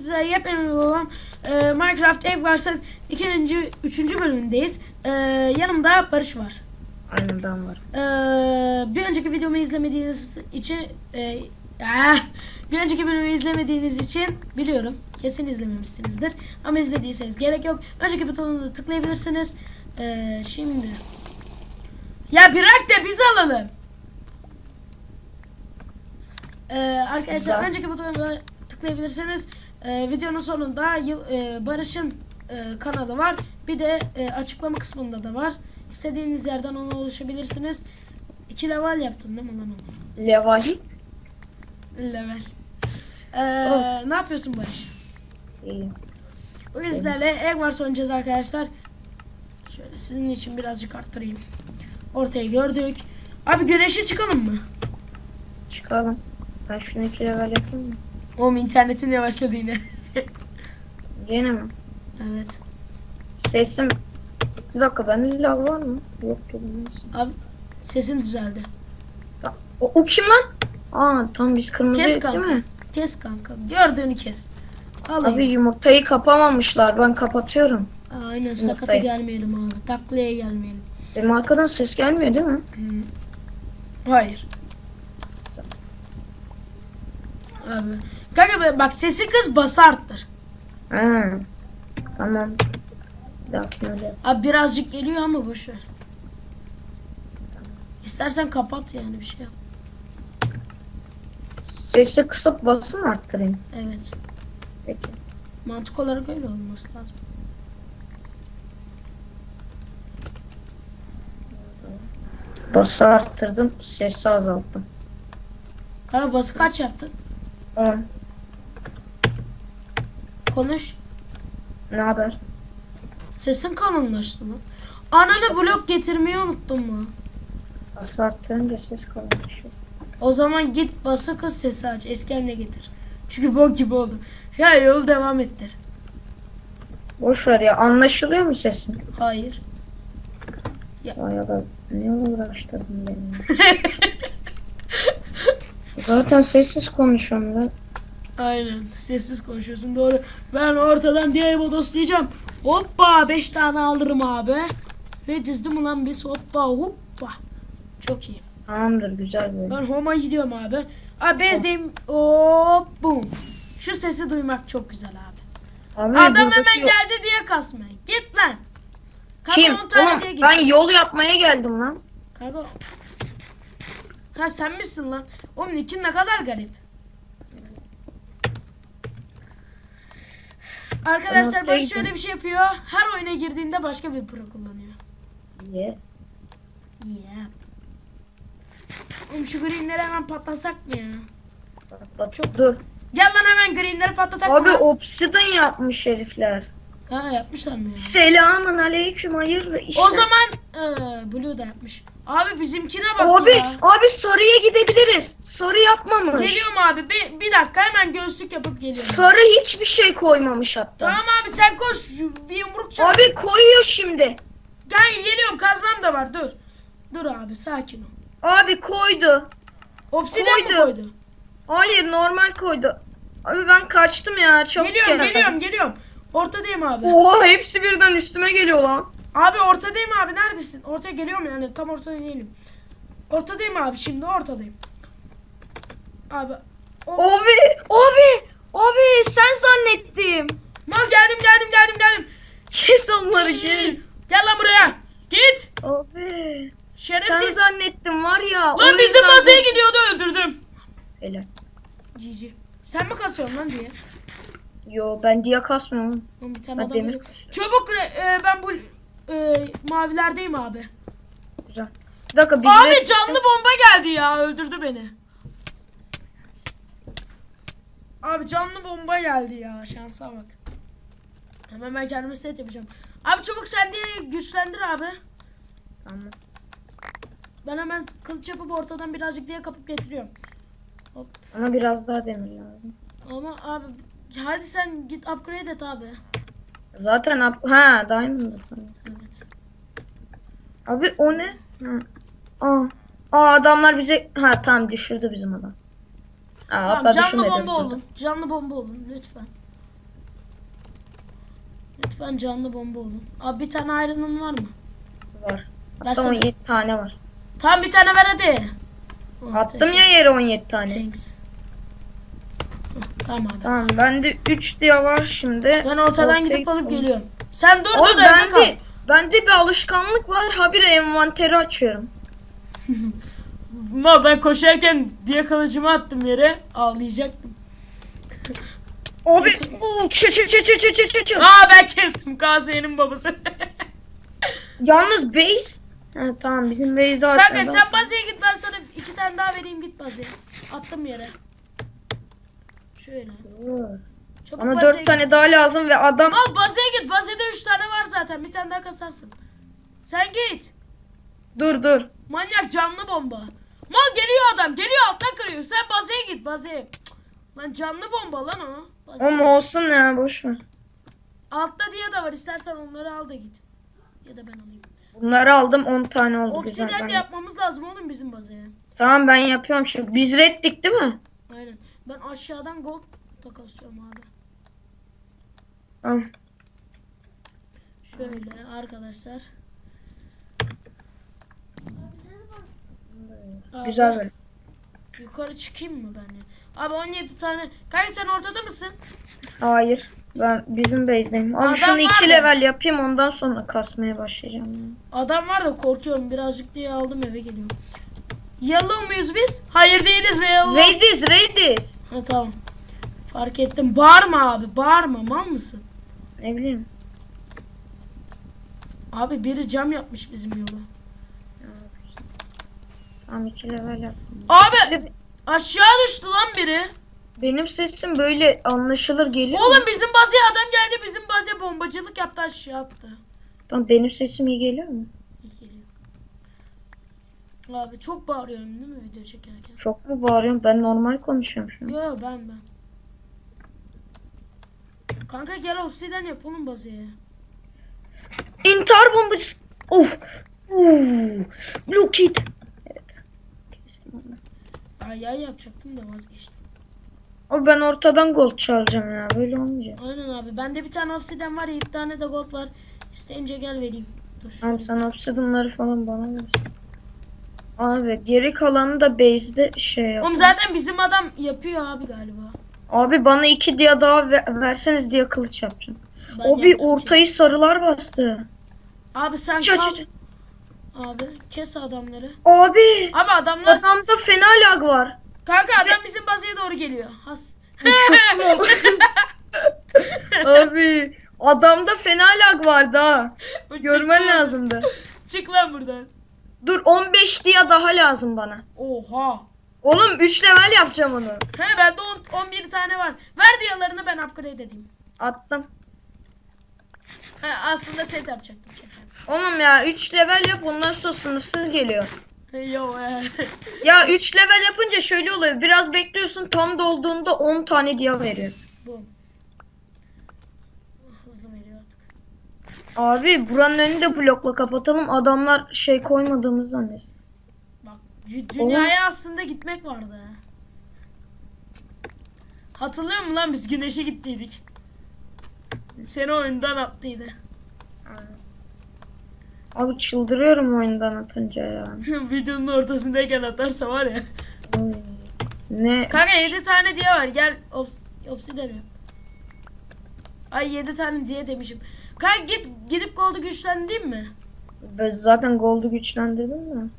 size yepyeni olan e, Minecraft Egg Wars'ın ikinci, üçüncü bölümündeyiz. E, yanımda Barış var. Aynen ben varım. E, bir önceki videomu izlemediğiniz için e, ah, bir önceki bölümü izlemediğiniz için biliyorum. Kesin izlememişsinizdir. Ama izlediyseniz gerek yok. Önceki butonuna tıklayabilirsiniz. E, şimdi. Ya bırak da biz alalım. Ee, arkadaşlar Güzel. önceki butona tıklayabilirsiniz. Ee, videonun sonunda yıl, e, Barış'ın e, kanalı var. Bir de e, açıklama kısmında da var. İstediğiniz yerden ona ulaşabilirsiniz. İki level yaptın değil mi lan onu? Leval. Level. Ee, ne yapıyorsun Barış? İyi. Bugün sizlerle Egg Wars oynayacağız arkadaşlar. Şöyle sizin için birazcık arttırayım. Ortayı gördük. Abi güneşe çıkalım mı? Çıkalım. Ben şunu iki level yapayım mı? Oğlum internetin yavaşladı yine. Gene mi? evet. Sesim... Bir dakika bende lag var mı? Yok yok. Abi sesin düzeldi. O, o kim lan? Aa tam biz kırmızı Kes değil kanka. mi? Kes kanka. Gördüğünü kes. Alayım. Abi yumurtayı kapamamışlar. Ben kapatıyorum. Aynen sakata Yumurtayı. gelmeyelim abi. Taklaya gelmeyelim. Benim arkadan ses gelmiyor değil mi? Hmm. Hayır. Abi. Kanka bak sesi kız bası arttır. Ha. Tamam. Dahakine öyle. Abi birazcık geliyor ama boş ver. İstersen kapat yani bir şey yap. Sesi kısıp basın arttırayım. Evet. Peki. Mantık olarak öyle olması lazım. Bası arttırdım. Sesi azalttım. Kanka bası kaç yaptın? 10. Konuş. Ne haber? Sesin kalınlaştı lan. Ananı blok getirmeyi unuttun mu? Bası arttırınca ses kalmış. O zaman git bası kız sesi aç. Eski haline getir. Çünkü bok gibi oldu. Ya yolu devam ettir. Boş ver ya. Anlaşılıyor mu sesin? Hayır. Vay da ne uğraştırdın beni. Zaten sessiz konuşuyorum ben. Aynen. Sessiz konuşuyorsun doğru. Ben ortadan Diego dostlayacağım. Hoppa 5 tane alırım abi. Ve dizdim ulan biz hoppa hoppa. Çok iyi. Tamamdır güzel böyle. Ben homa gidiyorum abi. Abi bezdeyim. Hop bum. Şu sesi duymak çok güzel abi. Abi, Adam hemen geldi diye kasmayın. Git lan. Kanka Kim? 10 tane Oğlum diye ben yol yapmaya geldim lan. Kanka. Ha sen misin lan? Oğlum için ne kadar garip. Arkadaşlar Barış şöyle bir şey yapıyor. Her oyuna girdiğinde başka bir pro kullanıyor. Niye? Yeah. Oğlum şu greenleri hemen patlasak mı ya? Bak, çok dur. Gel lan hemen greenleri patlatak Abi mı? obsidian yapmış herifler. Ha yapmışlar mı ya? Selamun aleyküm hayırlı işler. O zaman ee, Blue da yapmış. Abi bizimkine bak Abi, ya. abi sarıya gidebiliriz. Sarı yapmamış. Geliyorum abi. Bir, bir dakika hemen göğüslük yapıp geliyorum. Sarı hiçbir şey koymamış hatta. Tamam abi sen koş. Bir yumruk çak. Abi koyuyor şimdi. Gel geliyorum kazmam da var dur. Dur abi sakin ol. Abi koydu. Obsidian mı Koydu. koydu? Hayır normal koydu. Abi ben kaçtım ya çok geliyorum gelen. geliyorum geliyorum. Ortadayım abi. Oha hepsi birden üstüme geliyor lan. Abi ortadayım abi neredesin? Ortaya geliyorum yani tam ortada değilim. Ortadayım abi şimdi ortadayım. Abi. O... Abi abi abi sen zannettim. Mal geldim geldim geldim geldim. Kes onları gel. Gel lan buraya. Git. Abi sen Şerefsiz. zannettim var ya. Lan bizim masaya gidiyordu öldürdüm. Helal. Cici. Sen mi kasıyorsun lan diye? Yo ben diye kasmıyorum. Oğlum bir tane Ben adam demir. Çabuk e, ben bu e, mavilerdeyim abi. Güzel. Bir dakika biz Abi canlı bomba geldi ya öldürdü beni. Abi canlı bomba geldi ya şansa bak. Hemen ben kendime set yapacağım. Abi çabuk sen de güçlendir abi. Tamam. Ben hemen kılıç yapıp ortadan birazcık diye kapıp getiriyorum. Ama biraz daha demir lazım. Ama abi hadi sen git upgrade et abi. Zaten up- ha diamond tamam. Evet. Abi o ne? Ha. Aa. Aa adamlar bize ha tamam düşürdü bizim adam. Aa, Tamam, canlı bomba olun. Canlı bomba olun lütfen. Lütfen canlı bomba olun. Abi bir tane ayrının var mı? Var. Hatta Versene. 17 tane var. Tamam bir tane ver hadi. Oh, Attım ya yere 17 tane. Thanks. Tamam. Tamam bende 3 diye var şimdi. Ben ortadan gidip alıp gittim. geliyorum. Sen dur Oğlum dur evde kal. bende, bir alışkanlık var. Habire envanteri açıyorum. Ma ben koşarken diye kılıcımı attım yere. Ağlayacaktım. Abi uuu, çı çı çı çı çı çı çı çı. Aa ben kestim Kasiye'nin babası. Yalnız base. Ha, tamam bizim base daha Kanka sen bazıya git ben sana iki tane daha vereyim git bazıya. Attım yere. Şöyle. Çabuk Bana 4 tane git. daha lazım ve adam Al bazıya git. Bazıda 3 tane var zaten. Bir tane daha kasarsın. Sen git. dur dur. Manyak canlı bomba. Mal geliyor adam. Geliyor alttan kırıyor. Sen bazıya git bazıya. Cık. Lan canlı bomba lan o. Bazıya. Ama olsun ya boş ver. Altta diye de var. İstersen onları al da git. Ya da ben alayım. Bunları aldım 10 tane oldu Ben... de yapmamız lazım oğlum bizim bazıya. Tamam ben yapıyorum şimdi. Biz reddik değil mi? Aynen. Ben aşağıdan gold takasıyorum abi. Tamam. Şöyle arkadaşlar. Abi, Güzel böyle. Yukarı çıkayım mı ben ya? Abi 17 tane. Kanka sen ortada mısın? Hayır. Ben bizim base'deyim. Abi Adam şunu 2 mı? level yapayım ondan sonra kasmaya başlayacağım. Adam var da korkuyorum birazcık diye aldım eve geliyorum. Yellow muyuz biz? Hayır değiliz ve yellow. Raidiz Raidiz. Ha tamam. Fark ettim. Bağırma abi bağırma mal mısın? Ne bileyim. Abi biri cam yapmış bizim yola. Tamam 2 level yap. Abi aşağı düştü lan biri. Benim sesim böyle anlaşılır geliyor. mu? Oğlum bizim bazıya adam geldi bizim bazıya bombacılık yaptı aşağı attı. Tamam benim sesim iyi geliyor mu? Abi çok bağırıyorum değil mi video çekerken? Çok mu bağırıyorum? Ben normal konuşuyorum şu an. Yo ben ben. Kanka gel obsiden yapalım bazıya. İntihar bombası. Of. Uuu. Blue kit. Evet. Kestim onu. Ay yapacaktım da vazgeçtim. Abi ben ortadan gold çalacağım ya. Böyle olmayacak. Aynen abi. Bende bir tane obsiden var, 7 tane de gold var. İsteyince gel vereyim. Dur. Abi sen obsidianları falan bana versin. Abi geri kalanı da base'de şey yap. Oğlum zaten bizim adam yapıyor abi galiba. Abi bana iki diye daha ver- verseniz diye kılıç yapacağım. Ben o bir ortayı sarılar bastı. şey. Abi sen Çı- kal. çı- çı. Abi kes adamları. Abi Abi adamlar... adamda fena lag var. Kanka adam bizim bazıya doğru geliyor. Has. Çok? Abi adamda fena lag vardı ha. Görmen lazımdı. Çık lan buradan. Dur 15 diye daha lazım bana. Oha. Oğlum 3 level yapacağım onu. He bende on- 11 tane var. Ver diyalarını ben upgrade edeyim. Attım. He, aslında set yapacaktım. Oğlum ya 3 level yap ondan sonra sınırsız geliyor. Yo. Ya 3 level yapınca şöyle oluyor. Biraz bekliyorsun tam dolduğunda 10 tane diye veriyor. Bu. Hızlı veriyor artık. Abi buranın önünü de blokla kapatalım. Adamlar şey koymadığımız zannetsin. Bak dü- dünyaya aslında gitmek vardı. ha. Hatırlıyor musun lan biz güneşe gittiydik. Seni oyundan attıydı. Abi çıldırıyorum oyundan atınca ya. Videonun ortasındayken atarsa var ya. Oy. Ne? Kanka 7 tane diye var. Gel ops- obsidian. Ay 7 tane diye demişim. Kanka git gidip goldu güçlendireyim mi? Ben zaten gold'u güçlendirdim mi?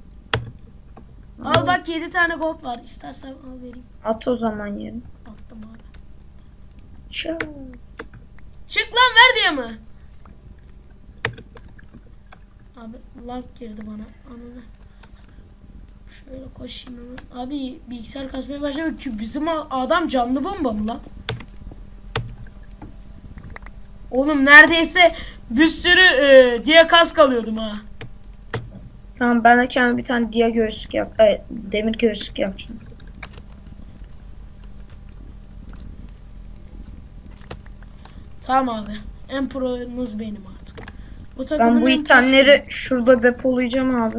Al bak 7 tane gold var. İstersen al vereyim. At o zaman yerine. Attım abi. Çat. Çık lan ver diye mi? Abi lag girdi bana. Ananı. Şöyle koşayım hemen. Abi bilgisayar kasmaya başladı. Bizim adam canlı bomba mı lan? Oğlum neredeyse bir sürü e, diye kas kalıyordum ha. Tamam ben de kendime bir tane diye göğüslük yap. Evet, demir göğüslük yapacağım. Tamam abi. En pro'nuz benim artık. Bu Ben bu itemleri şurada depolayacağım abi.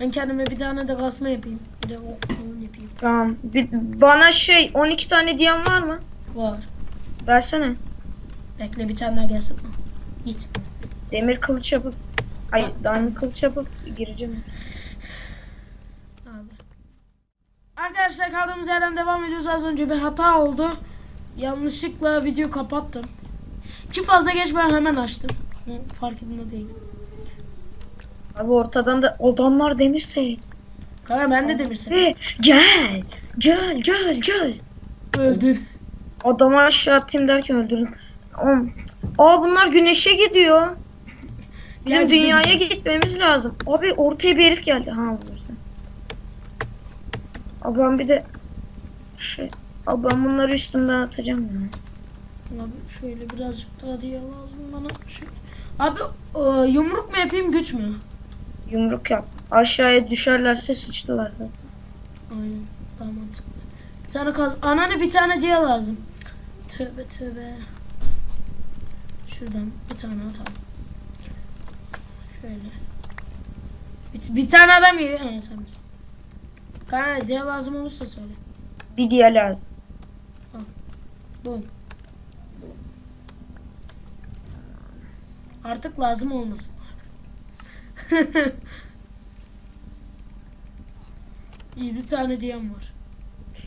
Ben kendime bir tane de kasma yapayım. Bir de ok yapayım. Tamam. Bir, bana şey 12 tane diyen var mı? Var. Versene. Bekle bir tane daha gelsin. Git. Demir kılıç yapıp Ay diamond kılıç yapıp gireceğim. Abi. Arkadaşlar kaldığımız yerden devam ediyoruz. Az önce bir hata oldu. Yanlışlıkla video kapattım. Ki fazla geçmeden hemen açtım. Hı, Farkında değilim. Abi ortadan da adamlar demir set. Kanka ben de demir. Ve gel. Gel gel gel. Öldün. Adamı aşağı atayım derken öldürdüm. Oğlum, Aa bunlar güneşe gidiyor. Bizim Gel dünyaya gitmemiz lazım. Abi ortaya bir herif geldi. Ha bulursun. Abi ben bir de şey Abi ben bunları üstümden atacağım ya. Abi şöyle birazcık daha diye lazım bana. Şöyle. Abi e, yumruk mu yapayım güç mü? Yumruk yap. Aşağıya düşerlerse sıçtılar zaten. Aynen. Daha mantıklı. Bir tane kaz... Anneanne bir tane diye lazım. Tövbe tövbe. Şuradan bir tane atalım. Şöyle. Bir, bir tane adam geliyor. Ha, sen misin? Kanka diye lazım olursa söyle. Bir diye lazım. Bum. Artık lazım olmasın artık. 7 tane diyem var.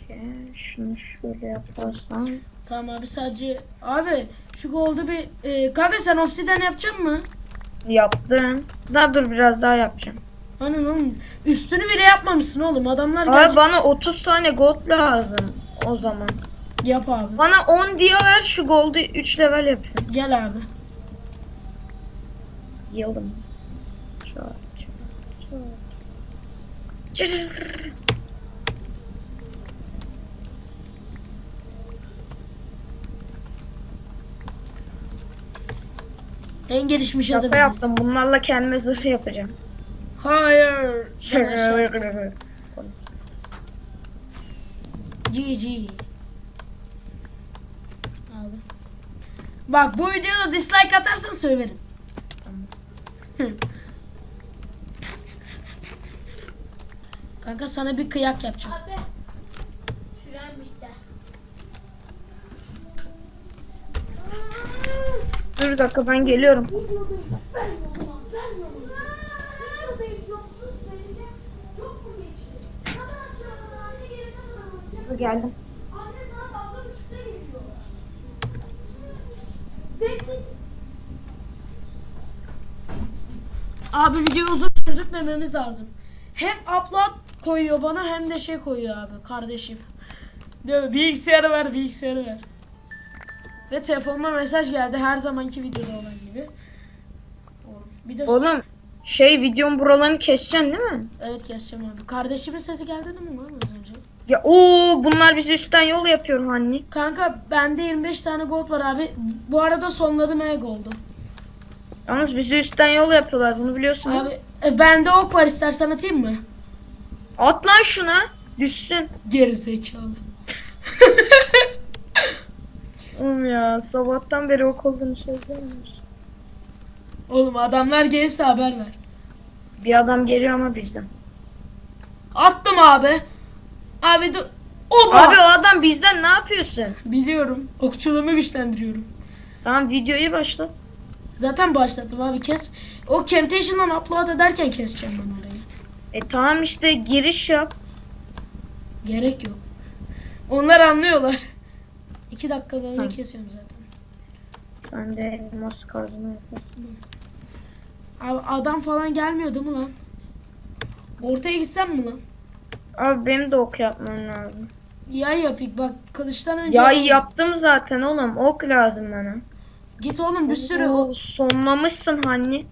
Şey, şunu şöyle yaparsam. Tamam abi sadece abi şu goldu bir e, kanka sen obsiden yapacak mı? Yaptım. Daha dur biraz daha yapacağım. Hani lan üstünü bile yapmamışsın oğlum adamlar Abi gelecek. bana 30 tane gold lazım o zaman. Yap abi. Bana 10 diye ver şu gold'u 3 level yapayım. Gel abi. Yıldım. Çok çok. Cırrr. En gelişmiş adı Şaka biziz. yaptım. Bunlarla kendime zırh yapacağım. Hayır. Aşağı- GG. Abi. Bak bu videoda dislike atarsan söverim. Kanka sana bir kıyak yapacağım. Abi. Dur bir dakika ben geliyorum. Geldim. Abi videoyu uzun sürdürtmememiz lazım. Hem upload koyuyor bana hem de şey koyuyor abi kardeşim. Değil mi? Bilgisayarı ver bilgisayarı ver. Ve telefonuma mesaj geldi her zamanki videoda olan gibi. Bir de Oğlum şey videonun buralarını keseceksin değil mi? Evet geçeceğim abi. Kardeşimin sesi geldi değil mi lan az önce? Ya o bunlar bizi üstten yol yapıyor hani. Kanka bende 25 tane gold var abi. Bu arada sonladım e gold'u. Yalnız bizi üstten yol yapıyorlar bunu biliyorsun. Abi e, bende ok var istersen atayım mı? At lan şuna. Düşsün. Geri zekalı. Oğlum ya sabahtan beri ok olduğunu söylemiyorsun. Oğlum adamlar gelirse haber ver. Bir adam geliyor ama bizden. Attım abi. Abi dur. Oba! Abi o adam bizden ne yapıyorsun? Biliyorum. Okçuluğumu güçlendiriyorum. Tamam videoyu başlat. Zaten başlattım abi kes. O Camtation'dan upload ederken keseceğim ben orayı. E tamam işte giriş yap. Gerek yok. Onlar anlıyorlar. İki dakikada önce Tamam. kesiyorum zaten. Sen de elmas kazma yaparsın. Abi adam falan gelmiyor değil mi lan? Ortaya gitsem mi lan? Abi benim de ok yapmam lazım. Yay yapayım bak kılıçtan önce. Ya yaptım zaten oğlum ok lazım bana. Git oğlum bir sürü. Oo, sonlamışsın hani.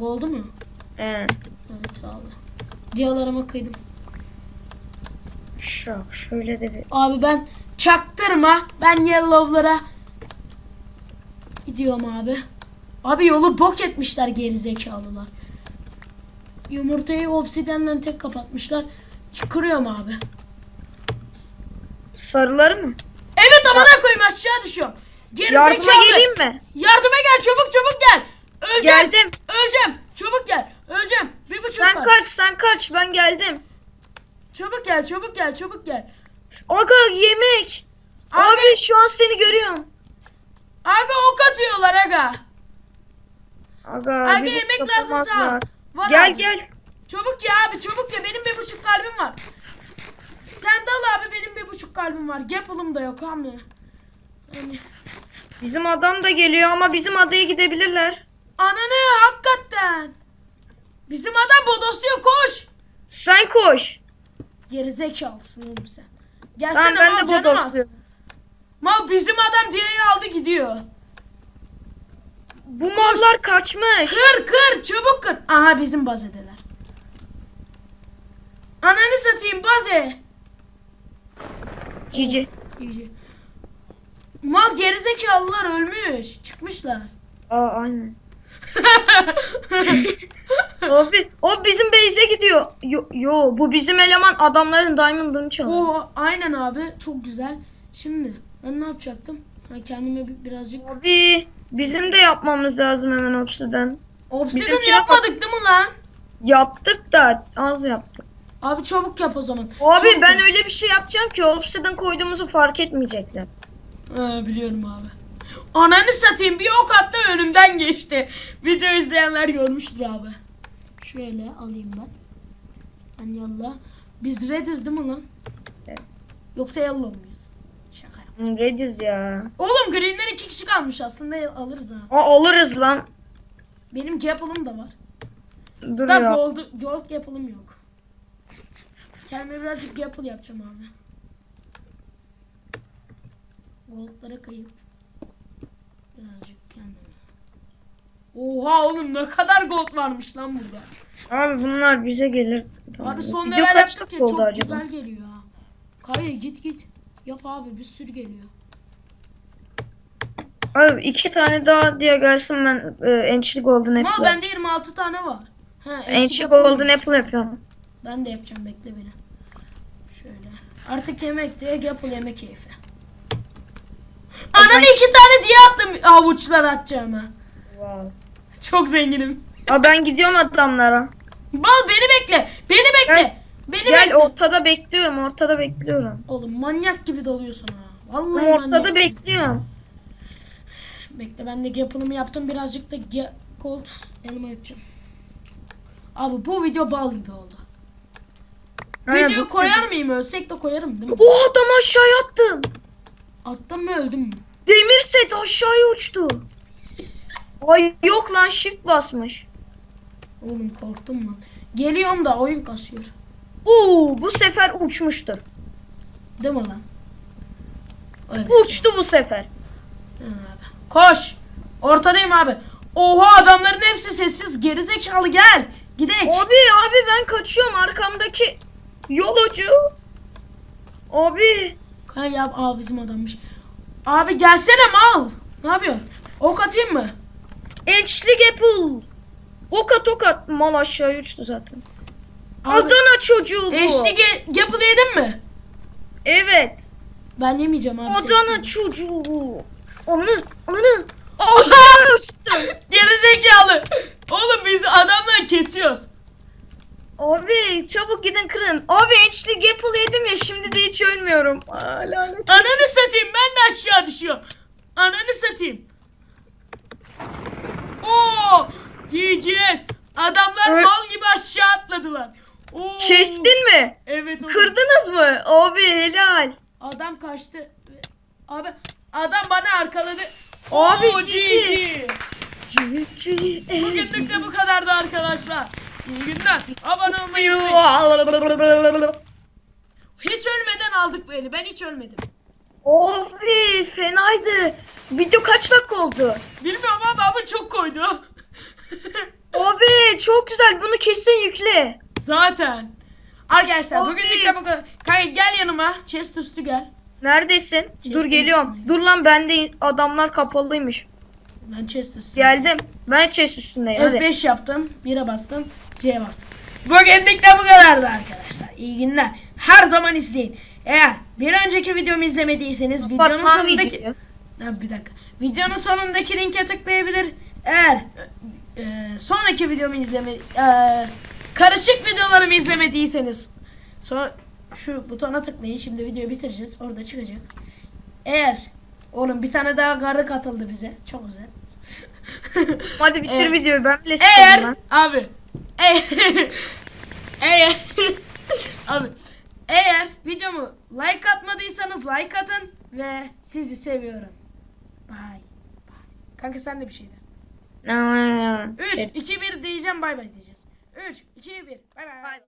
Oldu mu? Ee, Evet abi. Diyalarıma kıydım. şak şöyle de bir. Abi ben çaktırma. Ben yellow'lara gidiyorum abi. Abi yolu bok etmişler geri zekalılar. Yumurtayı obsidenden tek kapatmışlar. Kırıyorum abi. Sarıları mı? Evet amına koyayım aşağı düşüyorum. Geri Yardıma zekalı. geleyim mi? Yardıma gel çabuk çabuk gel. Öleceğim. Geldim. Öleceğim. Çabuk gel. Öleceğim. Bir buçuk Sen var. kaç sen kaç ben geldim. Çabuk gel çabuk gel çabuk gel. Aga yemek. Aga, Abi şu an seni görüyorum. aga ok atıyorlar aga. Aga, Aga yemek lazım. Var Gel abi. gel. Çabuk ya abi çabuk ya benim bir buçuk kalbim var. Sen dal abi benim bir buçuk kalbim var. Gapalım da yok abi. Yani, Bizim adam da geliyor ama bizim adaya gidebilirler. ananı hakikaten. Bizim adam bodosluyor koş. Sen koş. Gerizekalısın oğlum sen. Tamam Gelsene ben mal de canım az. Mal bizim adam diye aldı gidiyor. Bu mallar kaçmış. Kır kır çabuk kır. Aha bizim bazedeler. Ananı satayım baze. Cici. Mal gerizekalılar ölmüş. Çıkmışlar. Aa aynen. Abi o bizim base'e gidiyor. Yo, yo bu bizim eleman adamların diamond'ını çalıyor. Oo aynen abi çok güzel. Şimdi ben ne yapacaktım? Ha, kendime bir, birazcık Abi bizim de yapmamız lazım hemen obsiden. obsidian Bizimkine yapmadık değil mi lan? Yaptık da az yaptık. Abi çabuk yap o zaman. Abi Çabuk ben yap. öyle bir şey yapacağım ki obsiden koyduğumuzu fark etmeyecekler. Ha, biliyorum abi. Ananı satayım bir ok attı önümden geçti. Video izleyenler görmüştür abi. Şöyle alayım ben. Ben yallah. Biz rediz değil mi lan? Evet. Yoksa yallah mıyız? Şaka yap. Hı, Rediz ya. Oğlum greenler iki kişi kalmış aslında alırız ha. Aa, alırız lan. Benim gapalım da var. Da Duruyor. gold, gold gapalım yok. Kendime birazcık gapal yapacağım abi. Goldlara kayıp. Birazcık kendime. Oha oğlum ne kadar gold varmış lan burada. Abi bunlar bize gelir. Abi son level yaptık ya çok acaba? güzel geliyor ha. Kaya git git. Yap abi bir sürü geliyor. Abi iki tane daha diye gelsin ben e, Enchili Golden Apple. bende 26 tane var. Ha, yapalım. Golden Apple yapıyorum. Ben de yapacağım bekle beni. Şöyle. Artık yemek diye Gapple yemek keyfi. Ananı iki tane diye attım avuçlar atacağıma. Wow. Çok zenginim. Aa, ben gidiyorum adamlara. Bal beni bekle. Beni bekle. Gel. Beni Gel bekle. ortada bekliyorum ortada bekliyorum. Oğlum manyak gibi doluyorsun ha. Ben Vallahi ortada manyak. bekliyorum. Bekle ben de Gapple'ımı yaptım. Birazcık da Gold elma yapacağım. Abi bu video bal gibi oldu. Aynen, Video koyar mıyım? Ölsek de koyarım değil mi? Oh adam aşağıya attım. Attım mı öldüm mü? Demir set aşağıya uçtu. Ay yok lan shift basmış. Oğlum korktum lan. Geliyorum da oyun kasıyor. Oo bu sefer uçmuştur. Değil mi lan? Öyle. Uçtu bu sefer. Abi. Koş. Ortadayım abi. Oha adamların hepsi sessiz. Gerizekalı gel. Gidek. Abi abi ben kaçıyorum arkamdaki yolcu. Abi Ha ya aa bizim adammış. Abi gelsene mal. Ne yapıyorsun? Ok atayım mı? ençlik apple. Oka tokat mal aşağıya uçtu zaten. Abi Adana çocuğu bu. ge- yapılı yedin mi? Evet. Ben yemeyeceğim abi. Adana çocuğu bu. Anı anı. Aşağı uçtu. Gerizekalı. Oğlum biz adamla kesiyoruz. Abi çabuk gidin kırın. Abi ençlik apple yedim ya şimdi de hiç ölmüyorum. Aa, lanet. Ananı satayım ben de aşağı düşüyorum. Ananı satayım. Oo! GGS. Adamlar Evet. mal gibi aşağı atladılar. Oo! Kestin mi? Evet oğlum. Kırdınız mı? Abi helal. Adam kaçtı. Abi adam bana arkaladı. Abi, Oo, GG. GG. Cici Bugünlük de bu kadardı arkadaşlar. İyi günler. Abone olmayı unutmayın. Hiç ölmeden aldık bu eli. Ben hiç ölmedim. Abi fenaydı. Video kaç dakika oldu? Bilmiyorum ama abi çok koydu. Abi çok güzel bunu kesin yükle. Zaten. Arkadaşlar Abi. bugünlük de bu kadar. Gel yanıma. Chest üstü gel. Neredesin? Dur geliyorum. Dur lan bende adamlar kapalıymış. Ben chest üstü. Geldim. Ben chest üstündeyim hadi. F5 yaptım. 1'e bastım. C'ye bastım. Bugünlük de bu kadardı arkadaşlar. İyi günler. Her zaman izleyin. Eğer bir önceki videomu izlemediyseniz videonun Apartman sonundaki... Ha, bir dakika. Videonun sonundaki linke tıklayabilir. Eğer e, sonraki videomu izleme e, karışık videolarımı izlemediyseniz so, şu butona tıklayın. Şimdi videoyu bitireceğiz. Orada çıkacak. Eğer oğlum bir tane daha garı katıldı bize. Çok güzel. Hadi bitir Evet. videoyu ben bile sıkıldım Eğer lan. abi eğer eğer abi eğer videomu like atmadıysanız like atın ve sizi seviyorum. Bye. Bye. Kanka sen de bir şey de. 3 Şey- 2 1 diyeceğim bay bay diyeceğiz. 3 2 1 bay bay.